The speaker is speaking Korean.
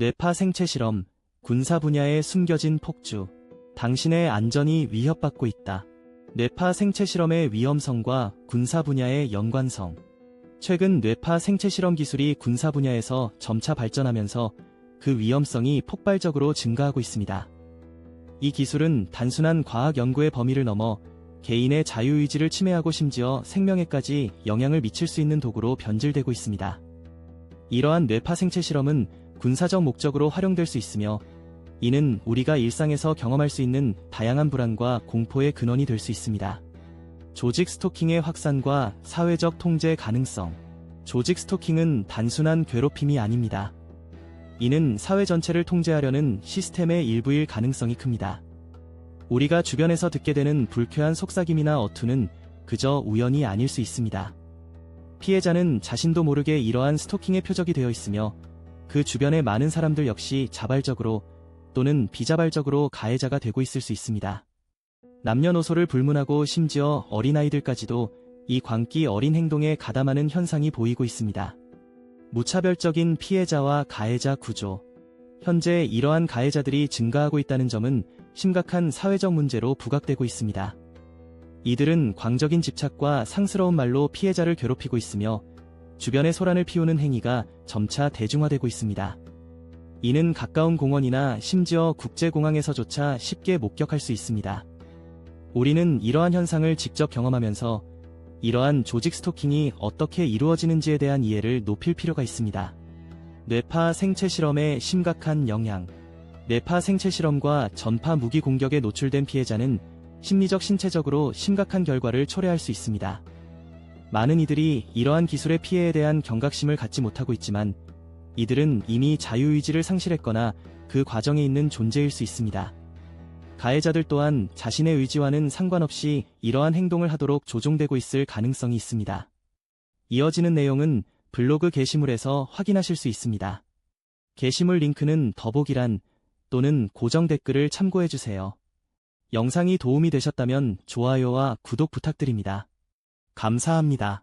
뇌파 생체 실험, 군사 분야에 숨겨진 폭주. 당신의 안전이 위협받고 있다. 뇌파 생체 실험의 위험성과 군사 분야의 연관성. 최근 뇌파 생체 실험 기술이 군사 분야에서 점차 발전하면서 그 위험성이 폭발적으로 증가하고 있습니다. 이 기술은 단순한 과학 연구의 범위를 넘어 개인의 자유의지를 침해하고 심지어 생명에까지 영향을 미칠 수 있는 도구로 변질되고 있습니다. 이러한 뇌파 생체 실험은 군사적 목적으로 활용될 수 있으며 이는 우리가 일상에서 경험할 수 있는 다양한 불안과 공포의 근원이 될 수 있습니다. 조직 스토킹의 확산과 사회적 통제 가능성. 조직 스토킹은 단순한 괴롭힘이 아닙니다. 이는 사회 전체를 통제하려는 시스템의 일부일 가능성이 큽니다. 우리가 주변에서 듣게 되는 불쾌한 속삭임이나 어투는 그저 우연이 아닐 수 있습니다. 피해자는 자신도 모르게 이러한 스토킹의 표적이 되어 있으며 그 주변의 많은 사람들 역시 자발적으로 또는 비자발적으로 가해자가 되고 있을 수 있습니다. 남녀노소를 불문하고 심지어 어린아이들까지도 이 광기 어린 행동에 가담하는 현상이 보이고 있습니다. 무차별적인 피해자와 가해자 구조. 현재 이러한 가해자들이 증가하고 있다는 점은 심각한 사회적 문제로 부각되고 있습니다. 이들은 광적인 집착과 상스러운 말로 피해자를 괴롭히고 있으며 주변에 소란을 피우는 행위가 점차 대중화되고 있습니다. 이는 가까운 공원이나 심지어 국제공항에서조차 쉽게 목격할 수 있습니다. 우리는 이러한 현상을 직접 경험하면서 이러한 조직 스토킹이 어떻게 이루어지는지에 대한 이해를 높일 필요가 있습니다. 뇌파 생체 실험의 심각한 영향. 뇌파 생체 실험과 전파 무기 공격에 노출된 피해자는 심리적 신체적으로 심각한 결과를 초래할 수 있습니다. 많은 이들이 이러한 기술의 피해에 대한 경각심을 갖지 못하고 있지만 이들은 이미 자유의지를 상실했거나 그 과정에 있는 존재일 수 있습니다. 가해자들 또한 자신의 의지와는 상관없이 이러한 행동을 하도록 조종되고 있을 가능성이 있습니다. 이어지는 내용은 블로그 게시물에서 확인하실 수 있습니다. 게시물 링크는 더보기란 또는 고정 댓글을 참고해주세요. 영상이 도움이 되셨다면 좋아요와 구독 부탁드립니다. 감사합니다.